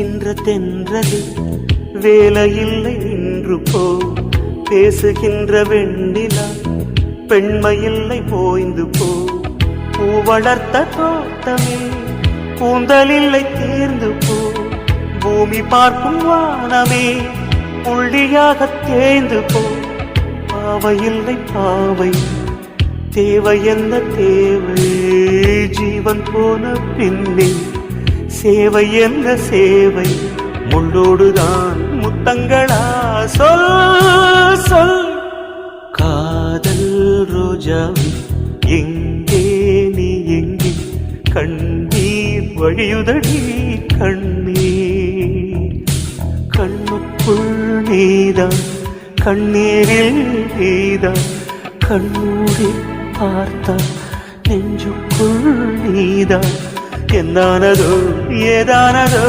தின்ற தென்றது வேலையில்லை நின்று போ. பேசுகின்ற வெண்ணிலா பெண்மையில்லை போய்ந்து போ. பூ வளர்த்த தோட்டமே கூந்தலில்லை தேர்ந்து போ. பூமி பார்க்கும் வானமே புள்ளியாக தேய்ந்து போ. பாவையில்லை பாவை தேவை என்ன தேவை? ஜீவன் போன பின்னே சேவை எந்த சேவை? முள்ளோடுதான் முத்தங்களா? சொல் சொல். காதல் ரோஜாவே எங்கே நீ எங்கே? கண்ணீர் வழியுதடி கண்ணீர். கண்ணுக்குள் நீதான் கண்ணீரில் நீதான். கண்ணூரில் பார்த்தா நெஞ்சுக்குள் நீதான். ಎಂದಾನದು ಏದಾನದು